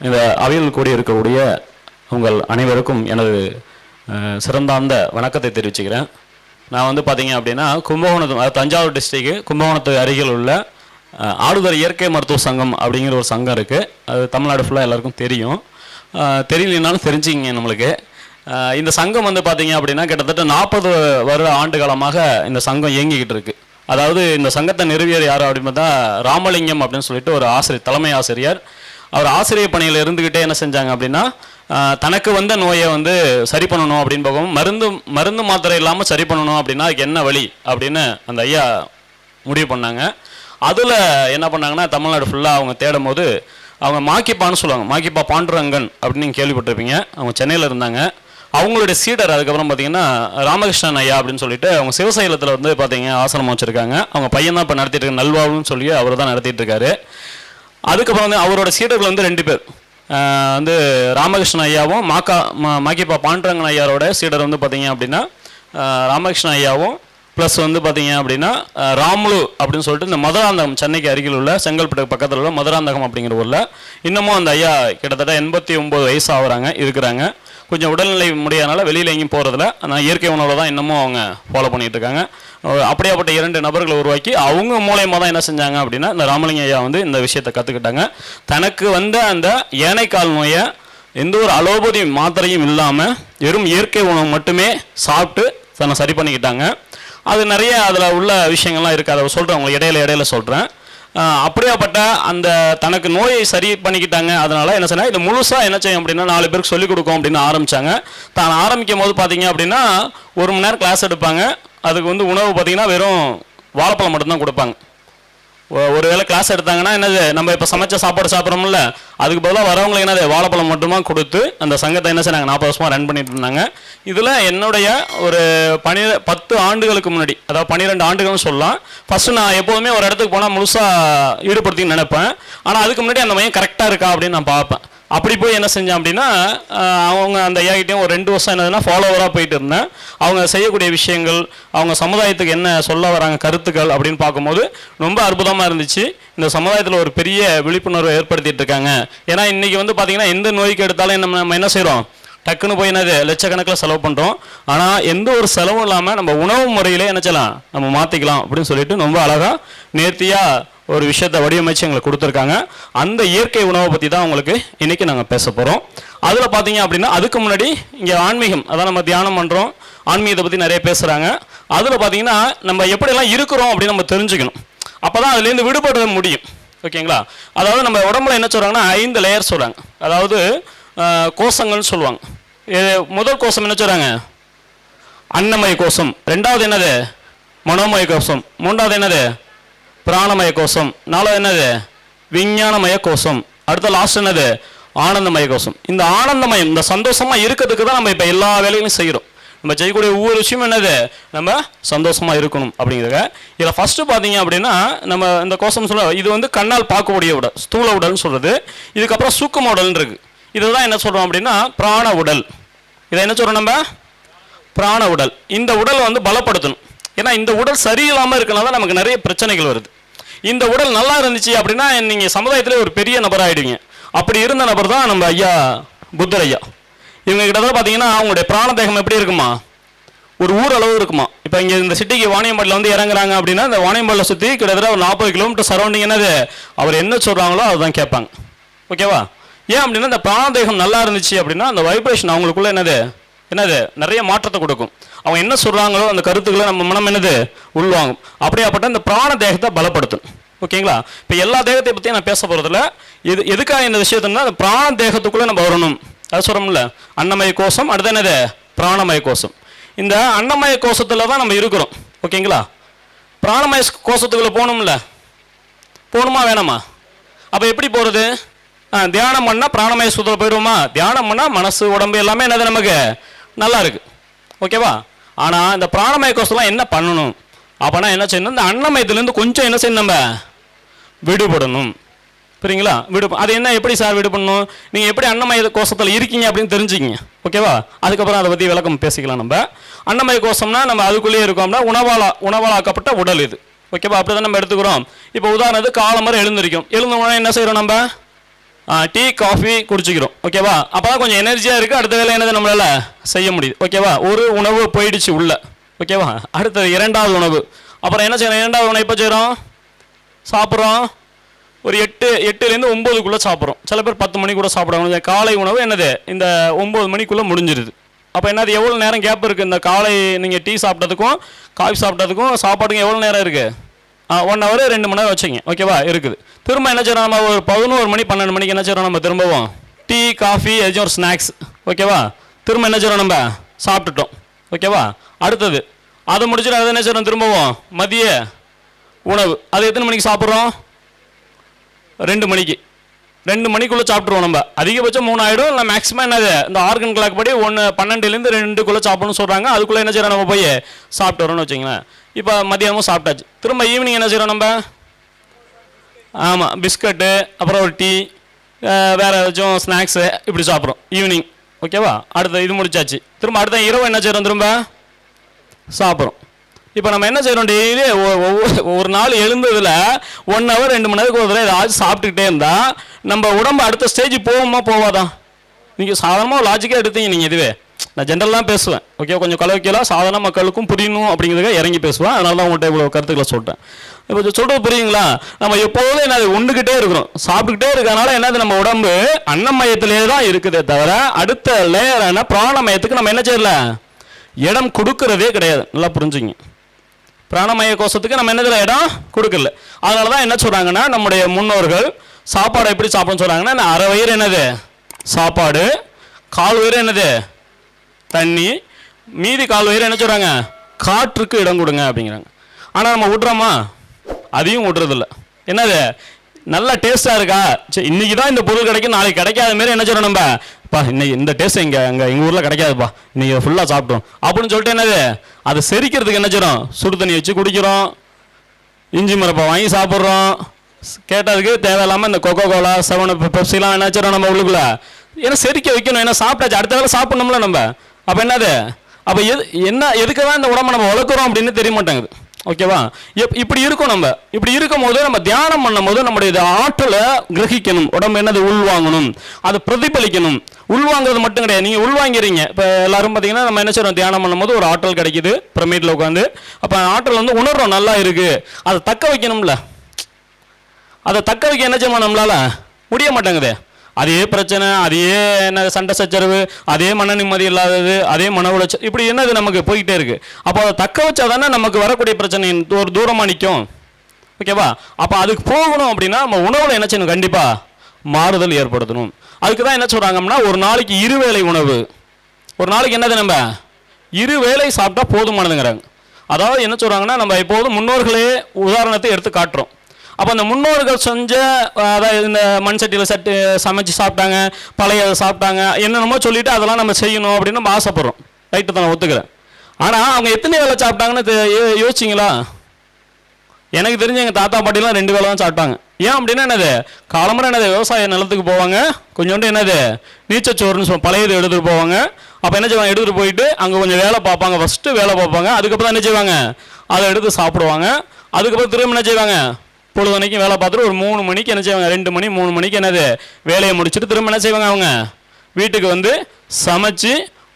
இந்த அவையில் கூடியிருக்கக்கூடிய உங்கள் அனைவருக்கும் எனது சிறந்தாந்த சிறந்தார்ந்த வணக்கத்தை தெரிவிச்சுக்கிறேன். நான் வந்து பார்த்தீங்க அப்படின்னா கும்பகோணத்து அதாவது தஞ்சாவூர் டிஸ்ட்ரிக்கு கும்பகோணத்து அருகில் உள்ள அஹ், ஆடுதுறை இயற்கை மருத்துவ சங்கம் அப்படிங்கிற ஒரு சங்கம் இருக்குது அது தமிழ்நாடு ஃபுல்லாக எல்லாருக்கும் தெரியும். தெரியலனாலும் தெரிஞ்சுங்க நம்மளுக்கு. இந்த சங்கம் வந்து பார்த்தீங்க அப்படின்னா கிட்டத்தட்ட நாற்பது வருட ஆண்டு காலமாக இந்த சங்கம் இயங்கிக்கிட்டு இருக்குது அதாவது இந்த சங்கத்தை நிறுவியர் யார் அப்படின்னு பார்த்தா ராமலிங்கம் அப்படின்னு சொல்லிட்டு ஒரு ஆசிரியர் தலைமை ஆசிரியர். அவர் ஆசிரியர் பணியில் இருந்துக்கிட்டே என்ன செஞ்சாங்க அப்படின்னா தனக்கு வந்த நோயை வந்து சரி பண்ணணும் அப்படின்னு போகவும் மருந்து மருந்து மாத்திரை இல்லாமல் சரி பண்ணணும் அப்படின்னா அதுக்கு என்ன வழி அப்படின்னு அந்த ஐயா முடிவு பண்ணாங்க. அதில் என்ன பண்ணாங்கன்னா தமிழ்நாடு ஃபுல்லாக அவங்க தேடும் போது அவங்க மாக்கிப்பான்னு சொல்லுவாங்க. மாக்கிப்பா பாண்டுரங்கன் அப்படின்னு நீங்கள் கேள்விப்பட்டிருப்பீங்க. அவங்க சென்னையில் இருந்தாங்க. அவங்களுடைய சீடர் அதுக்கப்புறம் பார்த்தீங்கன்னா ராமகிருஷ்ணன் ஐயா அப்படின்னு சொல்லிட்டு அவங்க சிவசைலத்தில் வந்து பார்த்தீங்க ஆசிரமம் வச்சுருக்காங்க. அவங்க பையன் தான் இப்போ நடத்திட்டு இருக்க நல்வாவுன்னு சொல்லி அவர் தான் நடத்திட்டு இருக்காரு. அதுக்கப்புறம் வந்து அவரோட சீடர்கள் வந்து ரெண்டு பேர். வந்து ராமகிருஷ்ணன் ஐயாவும் மாக்கா மா மாக்கிப்பா பாண்டரங்கன் ஐயாரோட சீடர் வந்து பார்த்தீங்க அப்படின்னா ராமகிருஷ்ணன் ஐயாவும் ப்ளஸ் வந்து பார்த்தீங்க அப்படின்னா ராமுலு அப்படின்னு சொல்லிட்டு இந்த மதுராந்தகம் சென்னைக்கு அருகில் உள்ள செங்கல்பட்டு பக்கத்தில் உள்ள மதுராந்தகம் அப்படிங்கிற ஊரில் இன்னமும் அந்த ஐயா கிட்டத்தட்ட எண்பத்தி ஒம்பது வயசு ஆகுறாங்க இருக்கிறாங்க. கொஞ்சம் உடல்நிலை முடியாதனால வெளியில் எங்கேயும் போகிறதில்ல ஆனால் இயற்கை உணவில் தான் இன்னமும் அவங்க ஃபாலோ பண்ணிகிட்டு இருக்காங்க. அப்படியாப்பட்ட இரண்டு நபர்களை உருவாக்கி அவங்க மூலயமா தான் என்ன செஞ்சாங்க அப்படின்னா இந்த ராமலிங்க ஐயா வந்து இந்த விஷயத்தை கற்றுக்கிட்டாங்க தனக்கு வந்த அந்த ஏனைக்கால் நோயை எந்த ஒரு அலோபதி மாத்திரையும் இல்லாமல் வெறும் இயற்கை உணவு மட்டுமே சாப்பிட்டு தன்னை சரி பண்ணிக்கிட்டாங்க. அது நிறைய அதில் உள்ள விஷயங்கள்லாம் இருக்குது அதை சொல்கிறேன் உங்களுக்கு இடையில இடையில சொல்கிறேன் அப்படியாப்பட்ட அந்த தனக்கு நோயை சரி பண்ணிக்கிட்டாங்க. அதனால என்ன செய்யணும் இது முழுசாக என்ன செய்யும் அப்படின்னா நாலு பேருக்கு சொல்லிக் கொடுக்கும் அப்படின்னு ஆரம்பித்தாங்க தான் ஆரம்பிக்கும் போது பார்த்தீங்க அப்படின்னா ஒரு மணி நேரம் கிளாஸ் எடுப்பாங்க. அதுக்கு வந்து உணவு பார்த்தீங்கன்னா வெறும் வாழைப்பழம் மட்டும்தான் கொடுப்பாங்க. ஒருவேளை கிளாஸ் எடுத்தாங்கன்னா என்னது நம்ம இப்போ சமைச்ச சாப்பாடு சாப்பிட்றோம்ல அதுக்கு பதிலாக வரவங்களுக்கு என்னது வாழைப்பழம் மட்டுமா கொடுத்து அந்த சங்கத்தை என்ன செய்றாங்க நாற்பது வருஷமாக ரன் பண்ணிட்டு இருந்தாங்க. இதில் என்னுடைய ஒரு பனி பத்து ஆண்டுகளுக்கு முன்னாடி அதாவது பன்னிரெண்டு ஆண்டுகள்னு சொல்லலாம். ஃபஸ்ட்டு நான் எப்போதுமே ஒரு இடத்துக்கு போனால் முழுசாக ஈடுபடுத்தின்னு நினைப்பேன். ஆனால் அதுக்கு முன்னாடி அந்த மையம் கரெக்டாக இருக்கா அப்படின்னு நான் பார்ப்பேன். அப்படி போய் என்ன செஞ்சேன் அப்படின்னா அவங்க அந்த ஐயாகிட்டையும் ஒரு ரெண்டு வருஷம் என்னதுன்னா ஃபாலோவராக போயிட்டு இருந்தேன். அவங்க செய்யக்கூடிய விஷயங்கள் அவங்க சமுதாயத்துக்கு என்ன சொல்ல வராங்க கருத்துக்கள் அப்படின்னு பார்க்கும்போது ரொம்ப அற்புதமாக இருந்துச்சு. இந்த சமுதாயத்தில் ஒரு பெரிய விழிப்புணர்வை ஏற்படுத்திட்டு இருக்காங்க. ஏன்னா இன்றைக்கி வந்து பார்த்திங்கன்னா எந்த நோய்க்கு எடுத்தாலும் நம்ம நம்ம என்ன செய்கிறோம் டக்குன்னு போய் என்னது லட்சக்கணக்கில் செலவு பண்ணுறோம் ஆனால் எந்த ஒரு செலவும் இல்லாமல் நம்ம உணவு முறையிலே என்ன செய்யலாம்? நம்ம மாற்றிக்கலாம் அப்படின்னு சொல்லிட்டு ரொம்ப அழகாக நேர்த்தியாக ஒரு விஷயத்தை வடிவமைச்சு எங்களுக்கு கொடுத்துருக்காங்க. அந்த இயற்கை உணவை பற்றி தான் உங்களுக்கு இன்றைக்கி நாங்கள் பேச போகிறோம் அதில் பார்த்தீங்க அப்படின்னா அதுக்கு முன்னாடி இங்கே ஆன்மீகம் அதான் நம்ம தியானம் பண்ணுறோம் ஆன்மீகத்தை பற்றி நிறைய பேசுகிறாங்க அதில் பார்த்தீங்கன்னா நம்ம எப்படியெல்லாம் இருக்கிறோம் அப்படின்னு நம்ம தெரிஞ்சுக்கணும். அப்போ தான் அதுலேருந்து விடுபட முடியும். ஓகேங்களா? அதாவது நம்ம உடம்புல என்ன சொல்கிறாங்கன்னா ஐந்து லேயர் சொல்கிறாங்க அதாவது கோஷங்கள்னு சொல்லுவாங்க. முதல் கோஷம் என்ன சொல்கிறாங்க அன்னமய கோஷம். ரெண்டாவது என்னது? மனோமய கோஷம். மூன்றாவது என்னது? பிராணமய கோஷம் நாலாவது என்னது? விஞ்ஞானமய கோஷம் அடுத்த லாஸ்ட் என்னது? ஆனந்தமய கோஷம் இந்த ஆனந்தமயம் இந்த சந்தோஷமாக இருக்கிறதுக்கு தான் நம்ம இப்போ எல்லா வேலைகளையும் செய்கிறோம் நம்ம செய்யக்கூடிய ஒவ்வொரு விஷயம் என்னது? நம்ம சந்தோஷமாக இருக்கணும் அப்படிங்கிறத. இதில் ஃபஸ்ட்டு பார்த்தீங்க அப்படின்னா நம்ம இந்த கோஷம் சொல்ல இது வந்து கண்ணால் பார்க்கக்கூடிய உடல் ஸ்தூல உடல்னு சொல்கிறது இதுக்கப்புறம் சூக்கம உடல்னு இருக்குது இதுதான் என்ன சொல்கிறோம் அப்படின்னா பிராண உடல். இதை என்ன சொல்கிறோம் நம்ம? பிராண உடல். இந்த உடலை வந்து பலப்படுத்தணும். ஏன்னா இந்த உடல் சரியில்லாமல் இருக்கனால தான் நமக்கு நிறைய பிரச்சனைகள் வருது. இந்த உடல் நல்லா இருந்துச்சு அப்படின்னா நீங்கள் சமுதாயத்தில் ஒரு பெரிய நபர் ஆயிடுவீங்க அப்படி இருந்த நபர் தான் நம்ம ஐயா புத்தர் ஐயா இவங்க கிட்ட பார்த்தீங்கன்னா அவங்களுடைய பிராண தேகம் எப்படி இருக்குமா? ஒரு ஊரளவு இருக்குமா? இப்போ இங்கே இந்த சிட்டிக்கு வாணியம்பாடியில் வந்து இறங்குறாங்க அப்படின்னா இந்த வாணியம்பாடியில் சுற்றி கிட்டத்தட்ட ஒரு நாற்பது கிலோமீட்டர் சரௌண்டிங் என்னது? அவர் என்ன சொல்கிறாங்களோ அதுதான் கேட்பாங்க. ஓகேவா ஏன் அப்படின்னா இந்த பிராணதேகம் நல்லா இருந்துச்சு அப்படின்னா அந்த வைப்ரேஷன் அவங்களுக்குள்ள என்னது? என்னது? நிறைய மாற்றத்தை கொடுக்கும். அவங்க என்ன சொல்கிறாங்களோ அந்த கருத்துக்களை நம்ம மனம் என்னது? உள்வாங்கும். அப்படியாப்பட்ட இந்த பிராண தேகத்தை பலப்படுத்தும். ஓகேங்களா? இப்போ எல்லா தேகத்தை பற்றியும் நான் பேச போகிறதில்ல எது எதுக்காக இந்த விஷயத்துனா அந்த பிராண தேகத்துக்குள்ளே நம்ம வரணும். அது சொல்கிறோம்ல அன்னமய கோஷம் அடுத்து என்னது? பிராணமய கோஷம். இந்த அன்னமய கோஷத்தில் தான் நம்ம இருக்கிறோம். ஓகேங்களா? பிராணமய கோஷத்துக்குள்ளே போகணும்ல. போகணுமா வேணாமா? அப்போ எப்படி போகிறது தியானம் பண்ணால் பிராணமய சுத்தத்தில் போயிடுவோமா? தியானம் பண்ணால் மனசு உடம்பு எல்லாமே என்னது நமக்கு? நல்லா இருக்குது ஓகேவா? ஆனால் இந்த பிராணமய கோஷம்லாம் என்ன பண்ணணும்? அப்போனா என்ன செய்யணும்? இந்த அன்னமயத்துலேருந்து கொஞ்சம் என்ன செய்யணும் நம்ம? விடுபடணும். புரியுங்களா? விடு அது என்ன எப்படி சார் விடு பண்ணணும் நீங்கள் எப்படி அன்னமய கோஷத்தில் இருக்கீங்க அப்படின்னு தெரிஞ்சுக்கிங்க. ஓகேவா? அதுக்கப்புறம் அதை பற்றி விளக்கம் பேசிக்கலாம் நம்ம. அன்னமய கோஷம்னா நம்ம அதுக்குள்ளேயே இருக்கோம்னா உணவாளா உணவாளாக்கப்பட்ட உடல் இது. ஓகேவா? அப்படி தான் நம்ம எடுத்துக்கிறோம். இப்போ உதாரணத்துக்கு காலம்பரம் எழுந்திருக்கும். எழுந்த உடனே என்ன செய்கிறோம் நம்ம? டீ காஃபி குடிச்சிக்கிறோம். ஓகேவா அப்போ தான் கொஞ்சம் எனர்ஜியாக இருக்குது அடுத்த வேலை என்னது நம்மளால் செய்ய முடியுது. ஓகேவா ஒரு உணவு போயிடுச்சு உள்ள. ஓகேவா அடுத்தது இரண்டாவது உணவு. அப்புறம் என்ன செய்யணும் இரண்டாவது உணவு எப்போ செய்கிறோம் சாப்பிட்றோம். ஒரு எட்டு எட்டுலேருந்து ஒம்போதுக்குள்ளே சாப்பிட்றோம். சில பேர் பத்து மணி கூட சாப்பிடுவாங்க. இந்த காலை உணவு என்னது? இந்த ஒம்பது மணிக்குள்ளே முடிஞ்சிருது. அப்போ என்னது? எவ்வளோ நேரம் கேப் இருக்குது இந்த காலை நீங்கள் டீ சாப்பிட்டதுக்கும் காஃபி சாப்பிட்டதுக்கும் சாப்பாட்டுக்கும் எவ்வளோ நேரம் இருக்குது ஒன் ஹவர் ரெண்டு மணி நேரம் வச்சுங்க ஓகேவா இருக்குது. திரும்ப என்ன செய்யறோம்? நம்ம ஒரு பதினோரு மணி பன்னெண்டு மணிக்கு என்ன செய்யறோம்? நம்ம திரும்பவும் டீ காஃபி ஏதாச்சும் ஒரு ஸ்நாக்ஸ் ஓகேவா திரும்ப என்ன செய்யறோம் நம்ம? சாப்பிட்டுட்டோம். ஓகேவா அடுத்தது. அதை முடிச்சுட்டு அதை என்ன செய்யறோம்? திரும்பவும் மதிய உணவு. அது எத்தனை மணிக்கு சாப்பிட்றோம்? ரெண்டு மணிக்கு. ரெண்டு மணிக்குள்ளே சாப்பிட்ருவோம் நம்ம. அதிகபட்சம் மூணு ஆகிடும் இல்லை மேக்ஸிமம் என்னது? இந்த ஆர்கன் கிளாக் படி ஒன்று பன்னெண்டுலேருந்து ரெண்டுக்குள்ளே சாப்பிடணும்னு சொல்கிறாங்க அதுக்குள்ளே என்ன செய்யறோம்? நம்ம போய் சாப்பிட்டு வரோம்னு வச்சுங்களேன் இப்போ மதியானமும் சாப்பிட்டாச்சு. திரும்ப ஈவினிங் என்ன செய்கிறோம் நம்ம? ஆமாம் பிஸ்கட்டு அப்புறம் ஒரு டீ வேறு ஏதாச்சும் ஸ்நாக்ஸு இப்படி சாப்பிட்றோம். ஈவினிங் ஓகேவா அடுத்த இது முடிச்சாச்சு. திரும்ப அடுத்த இரவு என்ன செய்கிறோம் திரும்ப? சாப்பிட்றோம். இப்போ நம்ம என்ன செய்கிறோம் டெய்லி? ஒவ்வொரு ஒரு நாள் எழுந்ததில் ஒன் ஹவர் ரெண்டு மணி நேரத்துக்கு ஒரு தடவை ஏதாச்சும் சாப்பிட்டுக்கிட்டே இருந்தால் நம்ம உடம்பு அடுத்த ஸ்டேஜ் போகுமா போவாதான் நீங்கள் சாதாரணமாக லாஜிக்காக எடுத்தீங்க நீங்கள் இதுவே. நான் ஜென்ரலாக பேசுவேன். ஓகே கொஞ்சம் கலவைக்கலாம் சாதாரண மக்களுக்கும் புரியணும் அப்படிங்கிறதுக்காக இறங்கி பேசுவேன். அதனால தான் உங்கள்கிட்ட இவ்வளோ கருத்துக்களை சொல்லிட்டேன். இப்போ சொல்கிறது புரியுங்களா? நம்ம எப்போதும் என்னது உண்டுகிட்டே இருக்கிறோம். சாப்பிட்டுக்கிட்டே இருக்கனால என்னது நம்ம உடம்பு அன்னமயத்திலே தான் இருக்குதே தவிர அடுத்த லேயரான பிராணமயத்துக்கு நம்ம என்ன செய்யல இடம் கொடுக்கறதே கிடையாது. நல்லா புரிஞ்சுங்க. பிராணமய கோஷத்துக்கு நம்ம என்னதில் இடம் கொடுக்கல அதனால தான் என்ன சொல்கிறாங்கன்னா நம்முடைய முன்னோர்கள் சாப்பாடு எப்படி சாப்பிடணும்னு சொல்கிறாங்கன்னா அரை வயிறு என்னது? சாப்பாடு. கால் வயிறு என்னது? தண்ணி மீதி கால் வயிறு என்ன சொல்கிறாங்க காற்றுக்கு இடம் கொடுங்க அப்படிங்கிறாங்க. ஆனால் நம்ம விட்றோமா அதையும் விட்றதில்ல என்னது? நல்ல டேஸ்ட்டாக இருக்கா? சரி இன்றைக்கி தான் இந்த பொருள் கிடைக்கும் நாளைக்கு கிடைக்காத மாரி என்ன சொல்கிறோம் நம்ம? பா இன்னைக்கு இந்த டேஸ்ட் இங்கே அங்கே எங்கள் ஊரில் கிடைக்காதுப்பா. இன்றைக்கி ஃபுல்லாக சாப்பிட்டோம். அப்படின்னு சொல்லிட்டு என்னது? அதை செரிக்கிறதுக்கு என்ன செய்கிறோம் சுடு தண்ணி வச்சு குடிக்கிறோம். இஞ்சி மரப்பா வாங்கி சாப்பிட்றோம். கேட்டதுக்கு தேவையில்லாமல் இந்த கொக்கோ கோலா செவன் பெப்சிலாம் என்ன செய்கிறோம் நம்ம உள்ளுக்குள்ள? ஏன்னா செரிக்க வைக்கணும். ஏன்னா சாப்பிட்டாச்சு. அடுத்த வேலை சாப்பிட்ணும்ல நம்ம. அப்போ என்னது? அப்போ எது என்ன எதுக்கு தான் இந்த உடம்பை நம்ம வளர்க்குறோம் அப்படின்னு தெரிய மாட்டேங்குது ஓகேவா? எப் இப்படி இருக்கும் நம்ம. இப்படி இருக்கும் போது நம்ம தியானம் பண்ணும்போது நம்முடைய இது ஆற்றலை கிரகிக்கணும். உடம்பு என்னது? உள்வாங்கணும். அதை பிரதிபலிக்கணும். உள்வாங்கிறது மட்டும் கிடையாது. நீங்கள் உள்வாங்கிறீங்க. இப்போ எல்லாரும் பார்த்தீங்கன்னா நம்ம என்ன செய்யறோம் தியானம் பண்ணும்போது ஒரு ஆற்றல் கிடைக்குது. பிரமிட்டில் உட்காந்து அப்போ ஆற்றல் வந்து உணர்றோம். நல்லா இருக்குது அதை தக்க வைக்கணும்ல. அதை தக்க வைக்க என்ன செய்யணும் நம்மளால? முடிய மாட்டேங்குதே. அதே பிரச்சனை அதே என்ன சண்டை சச்சரவு அதே மன நிம்மதி இல்லாதது அதே மன உளைச்சல் இப்படி என்னது நமக்கு போய்கிட்டே இருக்கு. அப்போ அதை தக்க வச்சா தானே நமக்கு வரக்கூடிய பிரச்சனை ஒரு தூரமாக நிற்கும் ஓகேவா? அப்போ அதுக்கு போகணும் அப்படின்னா நம்ம உணவில் என்ன செய்யணும்? கண்டிப்பாக மாறுதல் ஏற்படுத்தணும். அதுக்கு தான் என்ன சொல்கிறாங்கன்னா ஒரு நாளைக்கு இருவேளை உணவு. ஒரு நாளைக்கு என்னது நம்ம? இரு வேலை சாப்பிட்டா போதுமானதுங்கிறாங்க. அதாவது என்ன சொல்கிறாங்கன்னா நம்ம எப்போதும் முன்னோர்களே உதாரணத்தை எடுத்து காட்டுறோம். அப்போ அந்த முன்னோர்கள் செஞ்ச அதாவது இந்த மண் சட்டியில் சட்டு சமைச்சு சாப்பிட்டாங்க பழைய சாப்பிட்டாங்க என்னென்னமோ சொல்லிட்டு அதெல்லாம் நம்ம செய்யணும் அப்படின்னு நம்ம ஆசைப்படுறோம். ரைட்டு தான் ஒத்துக்கிறேன். ஆனால் அவங்க எத்தனை வேலை சாப்பிட்டாங்கன்னு தெ- யோ- யோசிச்சிங்களா? எனக்கு தெரிஞ்ச எங்கள் தாத்தா பாட்டிலாம் ரெண்டு வேலை தான் சாப்பிட்டாங்க. ஏன் அப்படின்னா என்னது? காலம்பரம் என்னது விவசாய நிலத்துக்கு போவாங்க கொஞ்சோண்டு என்னது நீச்சச்சோறுன்னு சொல்லுவோம் பழையது எடுத்துகிட்டு போவாங்க. அப்போ என்ன செய்வாங்க எடுத்துகிட்டு போயிட்டு அங்கே கொஞ்சம் வேலை பார்ப்பாங்க ஃபஸ்ட்டு வேலை பார்ப்பாங்க அதுக்கப்புறம் தான் என்ன செய்வாங்க? அதை எடுத்து சாப்பிடுவாங்க. அதுக்கப்புறம் திரும்ப என்ன செய்வாங்க? பொழுதுனைக்கும் வேலை பார்த்துட்டு ஒரு மூணு மணிக்கு என்ன செய்வாங்க? ரெண்டு மணி மூணு மணிக்கு என்னது? வேலையை முடிச்சுட்டு திரும்ப என்ன செய்வாங்க அவங்க? வீட்டுக்கு வந்து சமைச்சு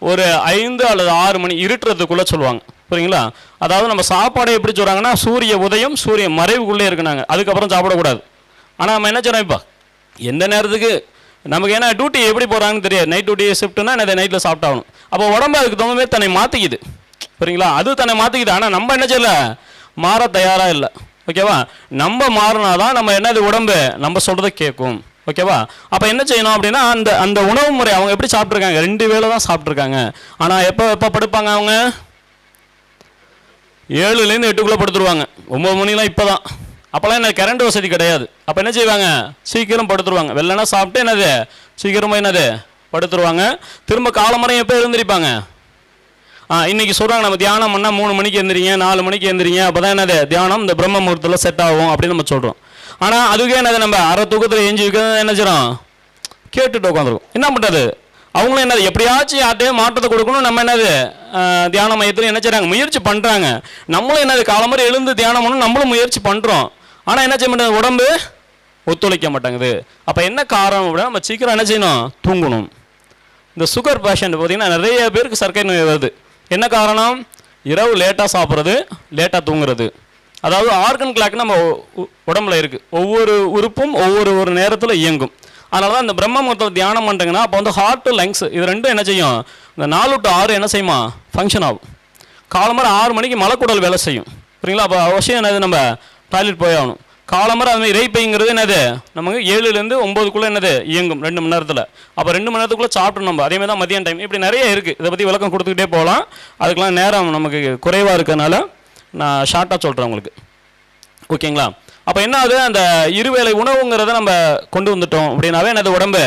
ஒரு ஐந்து அல்லது ஆறு மணி இருட்டுறதுக்குள்ளே சொல்லுவாங்க. புரியுங்களா? அதாவது நம்ம சாப்பாடை எப்படி சொல்கிறாங்கன்னா சூரிய உதயம் சூரிய மறைவுக்குள்ளே இருக்குனாங்க. அதுக்கப்புறம் சாப்பிடக்கூடாது. ஆனால் நம்ம என்ன சொல்கிறோம் இப்போ? எந்த நேரத்துக்கு? நமக்கு ஏன்னா டியூட்டி எப்படி போகிறாங்கன்னு தெரியாது. நைட் டியூட்டி ஷிஃப்ட்னா அதை நைட்டில் சாப்பிட்டாகணும். அப்போ உடம்பு அதுக்கு தகுந்த மாதிரி தன்னை மாற்றிக்குது புரியுங்களா? அது தன்னை மாற்றிக்குது ஆனால் நம்ம என்ன செய்யல? மாற தயாராக இல்லை. ஓகேவா? நம்ம மாறினாதான் நம்ம என்னது உடம்பு? நம்ம சொல்கிறத கேட்கும். ஓகேவா? அப்போ என்ன செய்யணும் அப்படின்னா அந்த அந்த உணவு முறை அவங்க எப்படி சாப்பிட்ருக்காங்க ரெண்டு வேளை தான் சாப்பிட்ருக்காங்க ஆனால் எப்போ எப்போ படுப்பாங்க அவங்க? ஏழுலேருந்து எட்டுக்குள்ளே படுத்துருவாங்க. ஒம்பது மணிலாம் இப்போ தான் அப்போல்லாம் என்ன கரண்ட் வசதி கிடையாது. அப்போ என்ன செய்வாங்க? சீக்கிரம் படுத்துருவாங்க. வெள்ளனா சாப்பிட்டு என்னது? சீக்கிரமாக என்னது? படுத்துருவாங்க. திரும்ப காலமரம் எப்போ இருந்திருப்பாங்க ஆ இன்னைக்கு சொல்கிறாங்க நம்ம தியானம் பண்ணால் மூணு மணிக்கு எழுந்திரிங்க நாலு மணிக்கு எழுந்திரிங்க அப்போ தான் என்னது? தியானம் இந்த பிரம்ம முகூர்த்தத்தில் செட் ஆகும் அப்படின்னு நம்ம சொல்கிறோம் ஆனால் அதுக்கே என்னது நம்ம? அரை தூக்கத்தில் எஞ்சி வைக்கிறது என்ன செய்கிறோம் கேட்டுட்டு உட்காந்துருக்கும் என்ன பண்ணுறது அவங்களும் என்னது? எப்படியாச்சும் யார்ட்டையும் மாற்றத்தை கொடுக்கணும். நம்ம என்னது? தியான மையத்தில் என்ன செய்கிறாங்க முயற்சி பண்ணுறாங்க நம்மளும் என்னது? காலம்பரை எழுந்து தியானம் பண்ணணும். நம்மளும் முயற்சி பண்ணுறோம் ஆனால் என்ன செய்ய மாட்டாங்க உடம்பு ஒத்துழைக்க மாட்டேங்குது. அப்போ என்ன காரணம் அப்படின்னா நம்ம சீக்கிரம் என்ன செய்யணும்? தூங்கணும். இந்த சுகர் பேஷண்ட் பார்த்தீங்கன்னா நிறைய பேருக்கு சர்க்கரை நோய் வருது. என்ன காரணம்? இரவு லேட்டாக சாப்பிட்றது லேட்டாக தூங்குறது. அதாவது ஆர்கன் கிளாக் நம்ம உ- உடம்புல இருக்குது ஒவ்வொரு உறுப்பும் ஒவ்வொரு ஒரு நேரத்தில் இயங்கும். அதனால தான் இந்த பிரம்ம முகூர்த்தம் தியானம் பண்ணுறீங்கன்னா அப்போ வந்து ஹார்ட்டு லங்ஸ் இது ரெண்டும் என்ன செய்யும்? இந்த நாலு டு ஆறு என்ன செய்யுமா? ஃபங்க்ஷன் ஆகும். காலம்பரம் ஆறு மணிக்கு மலக்குடல் வேலை செய்யும். சரிங்களா அப்போ அவசியம் என்னது நம்ம டாய்லெட் போய் ஆகணும். காலமரம் அது மாதிரி இறைப்பைங்கிறது என்னது? நமக்கு ஏழுலேருந்து ஒம்போதுக்குள்ளே என்னது? இயங்கும். ரெண்டு மணி நேரத்தில். அப்போ ரெண்டு மணி நேரத்துக்குள்ளே சாப்பிட்டு நம்ம. அதே மாதிரி தான் மதியம் டைம் இப்படி நிறைய இருக்குது இதை பற்றி விளக்கம் கொடுத்துக்கிட்டே போகலாம். அதுக்கெலாம் நேரம் நமக்கு குறைவாக இருக்கிறதுனால நான் ஷார்ட்டாக சொல்கிறேன் உங்களுக்கு. ஓகேங்களா? அப்போ என்ன ஆகுது? அந்த இருவேளை உணவுங்கிறத நம்ம கொண்டு வந்துட்டோம் அப்படின்னாவே என்னது உடம்பு?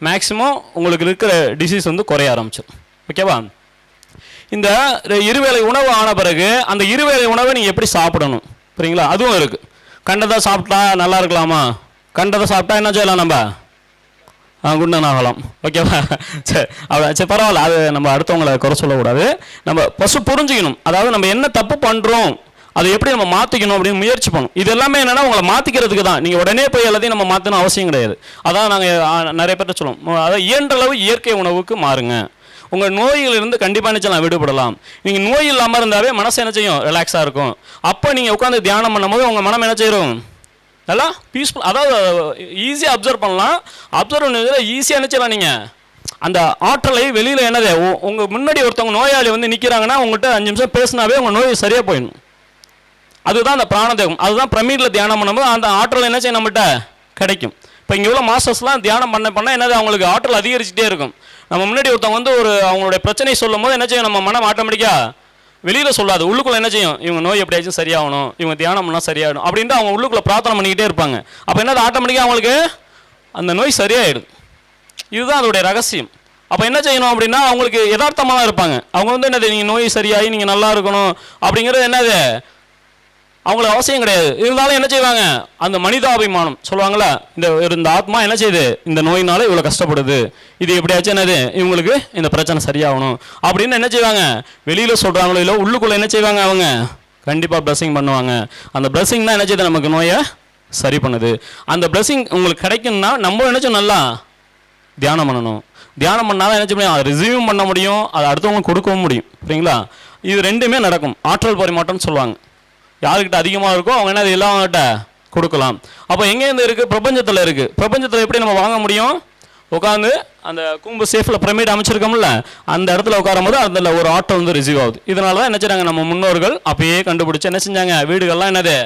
மேக்ஸிமம் உங்களுக்கு இருக்கிற டிசீஸ் வந்து குறைய ஆரம்பிச்சிடும் ஓகேவா? இந்த இருவேளை உணவு ஆன பிறகு அந்த இருவேளை உணவை நீங்கள் எப்படி சாப்பிடணும்? சரிங்களா அதுவும் இருக்குது கண்டதை சாப்பிட்டா நல்லா இருக்கலாமா? கண்டதை சாப்பிட்டா என்ன செய்யலாம் நம்ம? ஆ குண்டன் ஆகலாம் ஓகேவா? சரி அவ்வளோ சரி பரவாயில்ல. அது நம்ம அடுத்தவங்களை குறை சொல்லக்கூடாது. நம்ம பசு புரிஞ்சுக்கணும். அதாவது நம்ம என்ன தப்பு பண்ணுறோம் அதை எப்படி நம்ம மாற்றிக்கணும் அப்படின்னு முயற்சி பண்ணும் இது எல்லாமே என்னென்னா உங்களை மாற்றிக்கிறதுக்கு தான். நீங்கள் உடனே போய் எல்லாத்தையும் நம்ம மாற்றணும் அவசியம் கிடையாது. அதான் நாங்கள் நிறைய பேர்கிட்ட சொல்லுவோம். அதாவது இயன்ற அளவு இயற்கை உணவுக்கு மாறுங்க. உங்கள் நோயிலிருந்து கண்டிப்பாக நிச்சயம் விடுபடலாம். நீங்கள் நோய் இல்லாமல் இருந்தாவே மனசு என்ன செய்யும்? ரிலாக்ஸாக இருக்கும். அப்போ நீங்கள் உட்காந்து தியானம் பண்ணும்போது உங்கள் மனம் என்ன செய்யும் நல்லா பீஸ்ஃபுல் அதாவது ஈஸியாக அப்சர்வ் பண்ணலாம். அப்சர்வ் பண்ணி ஈஸியாக நினச்சலாம் நீங்கள் அந்த ஆற்றலை வெளியில் என்னது? உ- முன்னாடி ஒருத்தவங்க நோயாளி வந்து நிற்கிறாங்கன்னா உங்கள்கிட்ட அஞ்சு நிமிஷம் பேசினாவே உங்கள் நோய் சரியாக போயிடும். அதுதான் அந்த பிராணதேகம். அதுதான் பிரமிடில் தியானம் பண்ணும்போது அந்த ஆற்றல் என்ன செய்யும் நம்மகிட்ட கிடைக்கும். இப்போ இங்கே உள்ள மாஸ்டர்ஸ்லாம் தியானம் பண்ண பண்ண என்னது? அவங்களுக்கு ஆற்றல் அதிகரிச்சுட்டே இருக்கும். நம்ம முன்னாடி ஒருத்தவங்க வந்து ஒரு அவங்களுடைய பிரச்சனையை சொல்லும் போது என்ன செய்யும்? நம்ம மனம் ஆட்டோமேட்டிக்காக வெளியில் சொல்லாது. உள்ளுக்குள்ளே என்ன செய்யும்? இவங்க நோய் எப்படியாச்சும் சரியாகணும். இவங்க தியானம் பண்ணால் சரியாகணும் அப்படின்ட்டு அவங்க உள்ளுக்குள்ள பிரார்த்தனை பண்ணிக்கிட்டே இருப்பாங்க. அப்போ என்னது ஆட்டோமேட்டிக்காக அவங்களுக்கு? அந்த நோய் சரியாயிடும் இதுதான் அதோடைய ரகசியம். அப்போ என்ன செய்யணும் அப்படின்னா அவங்களுக்கு யதார்த்தமாக தான் இருப்பாங்க. அவங்க வந்து என்னது நீங்கள் நோய் சரியாகி நீங்கள் நல்லா இருக்கணும். அப்படிங்கிறது என்னது? அவங்களுக்கு அவசியம் கிடையாது. இருந்தாலும் என்ன செய்வாங்க? அந்த மனிதாபிமானம் சொல்லுவாங்களே இந்த இந்த ஆத்மா என்ன செய்யுது? இந்த நோயினால இவ்வளோ கஷ்டப்படுது. இது எப்படியாச்சும் என்னது? இவங்களுக்கு இந்த பிரச்சனை சரியாகணும். அப்படின்னு என்ன செய்வாங்க? வெளியில் சொல்கிறாங்களோ இல்லை உள்ளுக்குள்ளே என்ன செய்வாங்க அவங்க? கண்டிப்பாக ப்ரெஸ்ஸிங் பண்ணுவாங்க. அந்த blessing தான் என்ன செய்யுது? நமக்கு நோயை சரி பண்ணுது. அந்த ப்ளஸ்ஸிங் உங்களுக்கு கிடைக்கும்னா நம்ம நினச்சோம் நல்லா தியானம் பண்ணணும். தியானம் பண்ணால் தான் என்ன செய்ய முடியும்? அதை ரிசீவும் பண்ண முடியும். அதை அடுத்தவங்களுக்கு கொடுக்கவும் முடியும். சரிங்களா இது ரெண்டுமே நடக்கும். ஆற்றல் பரிமாற்றம்னு சொல்லுவாங்க. யாருக்கிட்ட அதிகமாக இருக்கோ அவங்க என்ன எல்லாம் அவங்ககிட்ட கொடுக்கலாம். அப்போ எங்கேருந்து இருக்குது பிரபஞ்சத்தில் இருக்குது பிரபஞ்சத்தில் எப்படி நம்ம வாங்க முடியும்? உட்காந்து அந்த கூம்பு சேஃபில் பிரமிட் அமைச்சிருக்கோம்ல அந்த இடத்துல உட்காரும் போது அதில் ஒரு ஆட்டோ வந்து ரிசீவ் ஆகுது. இதனால தான் என்ன செய்றாங்க நம்ம முன்னோர்கள் அப்பயே கண்டுபிடிச்சு என்ன செஞ்சாங்க? வீடுகள்லாம் என்னது?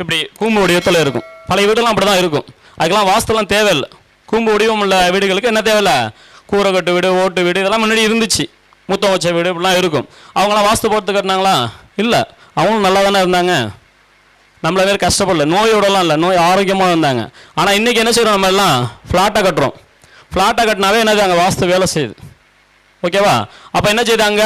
இப்படி கூம்பு வடிவத்தில் இருக்கும். பழைய வீடெல்லாம் அப்படி தான் இருக்கும். அதுக்கெல்லாம் வாஸ்துலாம் தேவையில்லை. கூம்பு வடிவம் உள்ள வீடுகளுக்கு என்ன தேவையில்ல? கூரை கட்டு வீடு ஓட்டு வீடு இதெல்லாம் முன்னாடி இருந்துச்சு. முத்தம் வச்ச வீடு இப்படிலாம் இருக்கும். அவங்களாம் வாஸ்து போட்டு கட்டினாங்களா? இல்லை. அவங்களும் நல்லா தானே இருந்தாங்க. நம்மள பேர் கஷ்டப்படல. நோயோடலாம் இல்லை. நோய் ஆரோக்கியமாக இருந்தாங்க. ஆனால் இன்றைக்கி என்ன செய்கிறோம் நம்ம எல்லாம்? ஃப்ளாட்டாக கட்டுறோம். ஃப்ளாட்டாக கட்டினாவே என்னது? அங்கே வாஸ்து வேலை செய்யுது. ஓகேவா அப்போ என்ன செய்தாங்க?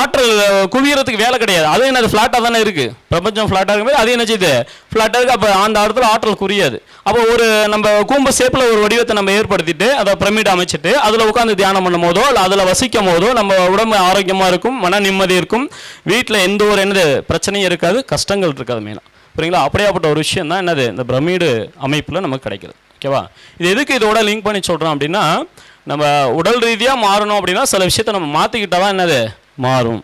ஆற்றல் குவியறதுக்கு வேலை கிடையாது. அது என்னது ஃப்ளாட்டாக தானே இருக்குது பிரபஞ்சம் ஃப்ளாட்டாக இருக்கும்போது அது என்ன செய்யுது? ஃப்ளாட்டாக இருக்குது அப்போ அந்த இடத்துல ஆற்றல் குறையாது அப்போ ஒரு நம்ம கூம்ப ஷேப்பில் ஒரு வடிவத்தை நம்ம ஏற்படுத்திட்டு அதை பிரமிட் அமைச்சிட்டு அதில் உட்காந்து தியானம் பண்ணும் போதோ இல்லை அதில் வசிக்கும் போதோ நம்ம உடம்பு ஆரோக்கியமாக இருக்கும் மன நிம்மதி இருக்கும். வீட்டில் எந்த ஒரு என்னது பிரச்சனையும் இருக்காது கஷ்டங்கள் இருக்காது மெயினாக புரியுங்களா? அப்படியாப்பட்ட ஒரு விஷயம் தான் என்னது இந்த பிரமிடு அமைப்பில் நமக்கு கிடைக்கிறது ஓகேவா இது எதுக்கு இதோட லிங்க் பண்ணி சொல்கிறோம் அப்படின்னா நம்ம உடல் ரீதியாக மாறணும் அப்படின்னா சில விஷயத்தை நம்ம மாற்றிக்கிட்டால் தான் என்னது மாறும்.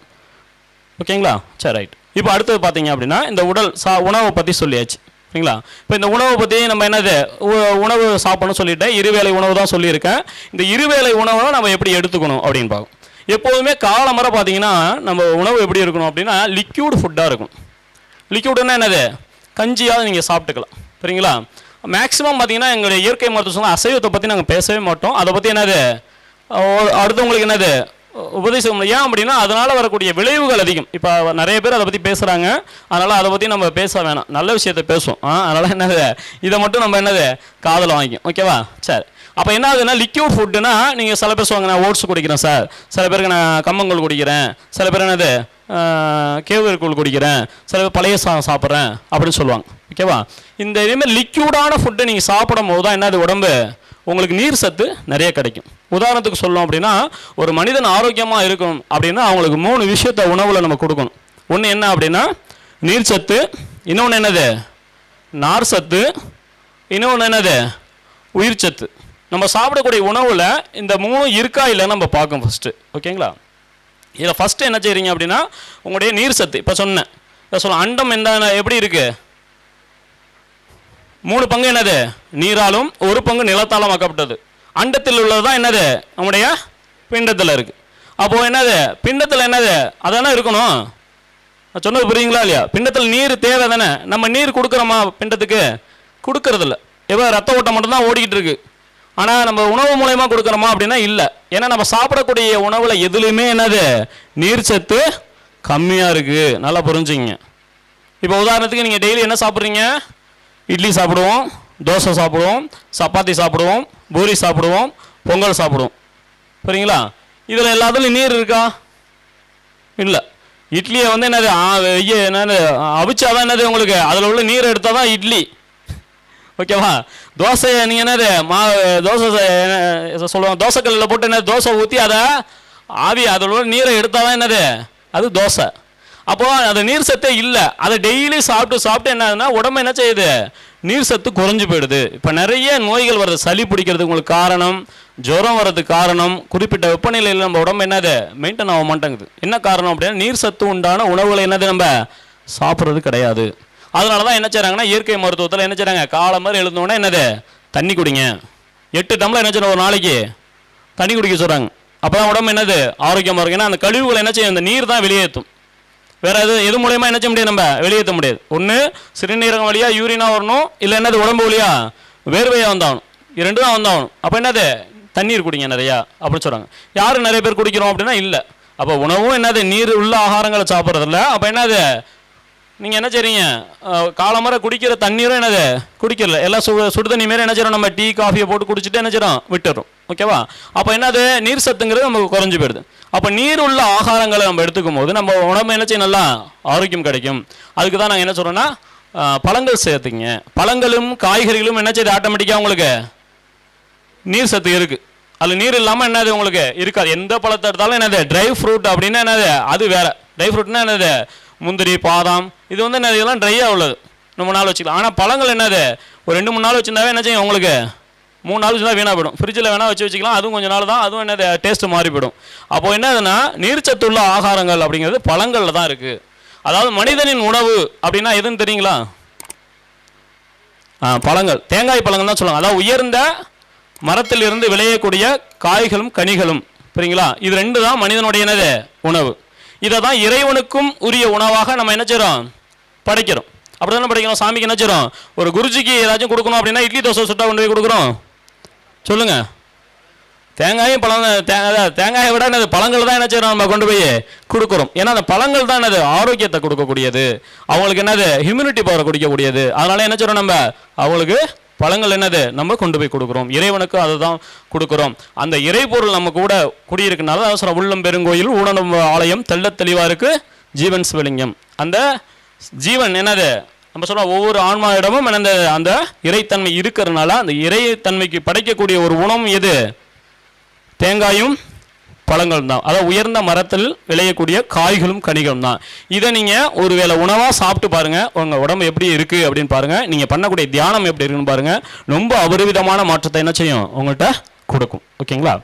ஓகேங்களா? சரி ரைட் இப்போ அடுத்தது பார்த்தீங்க அப்படின்னா இந்த உடல் சா உணவை பற்றி சொல்லியாச்சு. சரிங்களா இப்போ இந்த உணவை பற்றி நம்ம என்னது உ- உணவு சாப்பிடணும்னு சொல்லிட்டேன் இருவேளை உணவு தான் சொல்லியிருக்கேன். இந்த இருவேளை உணவை நம்ம எப்படி எடுத்துக்கணும் அப்படின்னு பார்க்கும் எப்போதுமே காலமுறை பார்த்தீங்கன்னா நம்ம உணவு எப்படி இருக்கணும் அப்படின்னா லிக்யூடு ஃபுட்டாக இருக்கும். லிக்யூடுன்னா என்னது? கஞ்சியாவது நீங்கள் சாப்பிட்டுக்கலாம். சரிங்களா மேக்ஸிமம் பார்த்தீங்கன்னா எங்களுடைய இயற்கை மருத்துவ சொன்னால் அசைவத்தை பற்றி நாங்கள் பேசவே மாட்டோம். அதை பற்றி என்னது? அடுத்தவங்களுக்கு என்னது? உபதேசம் ஏன் அப்படின்னா அதனால் வரக்கூடிய விளைவுகள் அதிகம். இப்போ நிறைய பேர் அதை பற்றி பேசுகிறாங்க அதனால் அதை பற்றி நம்ம பேச வேணாம். நல்ல விஷயத்தை பேசுவோம். ஆ அதனால் என்னது? இதை மட்டும் நம்ம என்னது? காதில் வாங்கிக்கும். ஓகேவா சரி. அப்போ என்ன ஆகுதுன்னா லிக்யூட் ஃபுட்டுனா நீங்கள் சில பேர் சொல்லுவாங்க நான் ஓட்ஸ் குடிக்கிறேன் சார் சில பேருக்கு நான் கம்மங்கூழ் குடிக்கிறேன். சில பேர் என்னது? கேவுகர் கூழ் குடிக்கிறேன். சில பேர் பழைய சாதம் சாப்பிட்றேன் அப்படின்னு சொல்லுவாங்க. ஓகேவா இந்த இதேமாதிரி லிக்யூடான ஃபுட்டை நீங்கள் சாப்பிடும் போது தான் என்னது உடம்பு? உங்களுக்கு நீர் சத்து நிறைய கிடைக்கும். உதாரணத்துக்கு சொல்லணும் அப்படின்னா ஒரு மனிதன் ஆரோக்கியமாக இருக்கணும் அப்படின்னா அவங்களுக்கு மூணு விஷயத்த உணவில் நம்ம கொடுக்கணும். ஒன்று என்ன அப்படின்னா நீர் சத்து இன்னொன்று என்னது? நார் சத்து இன்னொன்று என்னது? உயிர் சத்து. நம்ம சாப்பிடக்கூடிய உணவில் இந்த மூணும் இருக்கா இல்லைன்னு நம்ம பார்க்கணும் ஃபஸ்ட்டு ஓகேங்களா இதில் ஃபஸ்ட்டு என்ன செய்கிறீங்க அப்படின்னா உங்களுடைய நீர் சத்து இப்போ சொன்னேன். இப்போ சொல்ல அண்டம் என்ன எப்படி இருக்குது மூணு பங்கு என்னது? நீராலும் ஒரு பங்கு நிலத்தாலும் ஆக்கப்பட்டது. அண்டத்தில் உள்ளது தான் என்னது? நம்முடைய பிண்டத்தில் இருக்குது அப்போது என்னது? பிண்டத்தில் என்னது? அதானே இருக்கணும். நான் சொன்னது புரியுங்களா இல்லையா? பிண்டத்தில் நீர் தேவை தானே நம்ம நீர் கொடுக்குறோமா பிண்டத்துக்கு? கொடுக்கறதில்ல. எவ்வளோ ரத்த ஓட்டம் மட்டும்தான் ஓடிக்கிட்டு இருக்குது ஆனால் நம்ம உணவு மூலயமா கொடுக்குறோமா அப்படின்னா இல்லை. ஏன்னா நம்ம சாப்பிடக்கூடிய உணவில் எதுலேயுமே என்னது? நீர்ச்சத்து கம்மியாக இருக்குது நல்லா புரிஞ்சுங்க. இப்போ உதாரணத்துக்கு நீங்கள் டெய்லி என்ன சாப்பிட்றீங்க? இட்லி சாப்பிடுவோம் தோசை சாப்பிடுவோம் சப்பாத்தி சாப்பிடுவோம் பூரி சாப்பிடுவோம் பொங்கல் சாப்பிடுவோம். சரிங்களா இதில் எல்லாத்துலையும் நீர் இருக்கா? இல்லை. இட்லியை வந்து என்னது வெய்ய என்னது அவிச்சாதான் என்னது உங்களுக்கு? அதில் உள்ள நீர் எடுத்தால் தான் இட்லி. ஓகேவா? தோசையை நீங்கள் என்னது மா தோசை ச- சொல்லுவாங்க தோசைக்கல்லில் போட்டு என்ன தோசை ஊற்றி அதை ஆவி அதில் உள்ள நீரை எடுத்தால் தான் என்னது? அது தோசை. அப்போது அது நீர் சத்தே இல்லை. அதை டெய்லி சாப்பிட்டு சாப்பிட்டு என்ன ஆகுதுன்னா உடம்பு என்ன செய்யுது? நீர் சத்து குறைஞ்சு போயிடுது. இப்போ நிறைய நோய்கள் வருது. சளி பிடிக்கிறது உங்களுக்கு காரணம் ஜுரம் வர்றதுக்கு காரணம் குறிப்பிட்ட வெப்பநிலையில் நம்ம உடம்பு என்னது? மெயின்டைன் ஆக மாட்டேங்குது. என்ன காரணம் அப்படின்னா நீர் சத்து உண்டான உணவுகளை என்னது நம்ம சாப்பிட்றது கிடையாது. அதனால தான் என்ன செய்கிறாங்கன்னா இயற்கை மருத்துவத்தில் என்ன செய்கிறாங்க காலை மாதிரி எழுந்தோடனே என்னது? தண்ணி குடிங்க. எட்டு டம்ளர் என்ன செய்யணும் ஒரு நாளைக்கு? தண்ணி குடிக்க சொல்கிறாங்க அப்போ தான் உடம்பு என்னது? ஆரோக்கியமாக இருக்கும். ஏன்னா அந்த கழிவுகளை என்ன செய்யும்? அந்த நீர் தான் வெளியேற்றும். வேறு எது எது மூலயமா என்ன செய்ய முடியாது நம்ம? வெளியேற்ற முடியாது. ஒன்று சிறுநீரகம் வழியாக யூரினாக வரணும். இல்லை என்னது உடம்பு வழியா? வேர்வையாக வந்தாகணும். இரண்டு தான் வந்தாகணும். அப்போ என்னது? தண்ணீர் குடிங்க நிறையா அப்படின்னு சொல்கிறாங்க யார் நிறைய பேர் குடிக்கிறோம் அப்படின்னா இல்லை. அப்போ உணவும் என்னது? நீர் உள்ள ஆகாரங்களை சாப்பிட்றதில்ல. அப்போ என்னது? நீங்கள் என்ன செய்றீங்க? காலமர குடிக்கிற தண்ணீரும் என்னது? குடிக்கல. எல்லாம் சு சுடு தண்ணி மாரி என்ன செய்றோம்? நம்ம டீ காஃபியை போட்டு குடிச்சிட்டு என்ன செய்றோம்? விட்டுறோம். ஓகேவா அப்போ என்னது? நீர் சத்துங்கிறது நமக்கு குறைஞ்சி போயிடுது. அப்போ நீர் உள்ள ஆகாரங்களை நம்ம எடுத்துக்கும் போது நம்ம உடம்பு என்ன செய்யும்? நல்லா ஆரோக்கியம் கிடைக்கும். அதுக்கு தான் நாங்கள் என்ன சொல்கிறோன்னா பழங்கள் சேர்த்துங்க பழங்களும் காய்கறிகளும் என்ன செய்யுது? ஆட்டோமேட்டிக்காக உங்களுக்கு நீர் சத்து இருக்குது அதில் நீர் இல்லாமல் என்னது உங்களுக்கு இருக்காது. எந்த பழத்தை எடுத்தாலும் என்னது? ட்ரை ஃப்ரூட் அப்படின்னா என்னது? அது வேற. ட்ரை ஃப்ரூட்னா என்னது? முந்திரி பாதாம் இது வந்து என்ன இதெல்லாம் ட்ரையாக உள்ளது. ரொம்ப நாள் வச்சுக்கலாம். ஆனால் பழங்கள் என்னது? ஒரு ரெண்டு மூணு நாள் வச்சிருந்தாவே என்ன செய்யும் உங்களுக்கு? மூணு நாள் வச்சுருந்தா வீணாக போயிடும். ஃப்ரிட்ஜில் வேணால் வச்சு வச்சுக்கலாம். அதுவும் கொஞ்சம் நாள் தான். அதுவும் என்னது? டேஸ்ட்டு மாறி போயிடும் அப்போது என்னதுன்னா நீர்ச்சத்துள்ள ஆகாரங்கள் அப்படிங்கிறது பழங்களில் தான் இருக்குது அதாவது மனிதனின் உணவு அப்படின்னா எதுன்னு தெரியுங்களா? ஆ, பழங்கள். தேங்காய் பழங்கள் தான் சொல்லுவாங்க. அதாவது உயர்ந்த மரத்தில் இருந்து விளையக்கூடிய காய்களும் கனிகளும். சரிங்களா இது ரெண்டு தான் மனிதனுடைய என்னது? உணவு. இதை தான் இறைவனுக்கும் உரிய உணவாக நம்ம என்ன செய்கிறோம் படைக்கிறோம். அப்படி தானே படைக்கிறோம்? சாமிக்கு என்ன செய்கிறோம் ஒரு குருஜிக்கு ஏதாச்சும் கொடுக்கணும் அப்படின்னா இட்லி தோசை சுட்டா கொண்டு போய் கொடுக்குறோம். சொல்லுங்கள் தேங்காயும் பழம் தான், தேங்காயை விட என்னது? பழங்கள் தான் என்ன செய்கிறோம் நம்ம கொண்டு போய் கொடுக்குறோம். ஏன்னா அந்த பழங்கள் தான் என்னது? ஆரோக்கியத்தை கொடுக்கக்கூடியது. அவங்களுக்கு என்னது? ஹியூமினிட்டி பவரை குடிக்கக்கூடியது. அதனால என்ன செய்றோம் நம்ம? அவங்களுக்கு பழங்கள் என்னது? நம்ம கொண்டு போய் கொடுக்குறோம். இறைவனுக்கு அதுதான் கொடுக்குறோம். அந்த இறைபொருள் நம்ம கூட குடியிருக்கனால அவசரம் சொல்கிறோம் உள்ளம் பெருங்கோயில் ஊடனம் ஆலயம் தெள்ள தெளிவா ஜீவன் சிவலிங்கம். அந்த ஜீவன் என்னது? நம்ம சொல்கிறோம் ஒவ்வொரு ஆன்மாவிடமும் அந்த அந்த இறைத்தன்மை இருக்கிறதுனால அந்த இறைத்தன்மைக்கு படைக்கக்கூடிய ஒரு உணவும் எது? தேங்காயும் பழங்கள் தான். அதாவது உயர்ந்த மரத்தில் விளையக்கூடிய காய்களும் கனிகளும் தான். இதை நீங்கள் ஒருவேளை உணவாக சாப்பிட்டு பாருங்கள் உங்கள் உடம்பு எப்படி இருக்குது அப்படின்னு பாருங்கள் நீங்கள் பண்ணக்கூடிய தியானம் எப்படி இருக்குன்னு பாருங்கள் ரொம்ப அபரிவிதமான மாற்றத்தை என்ன செய்யும்? உங்கள்கிட்ட கொடுக்கும். ஓகேங்களா?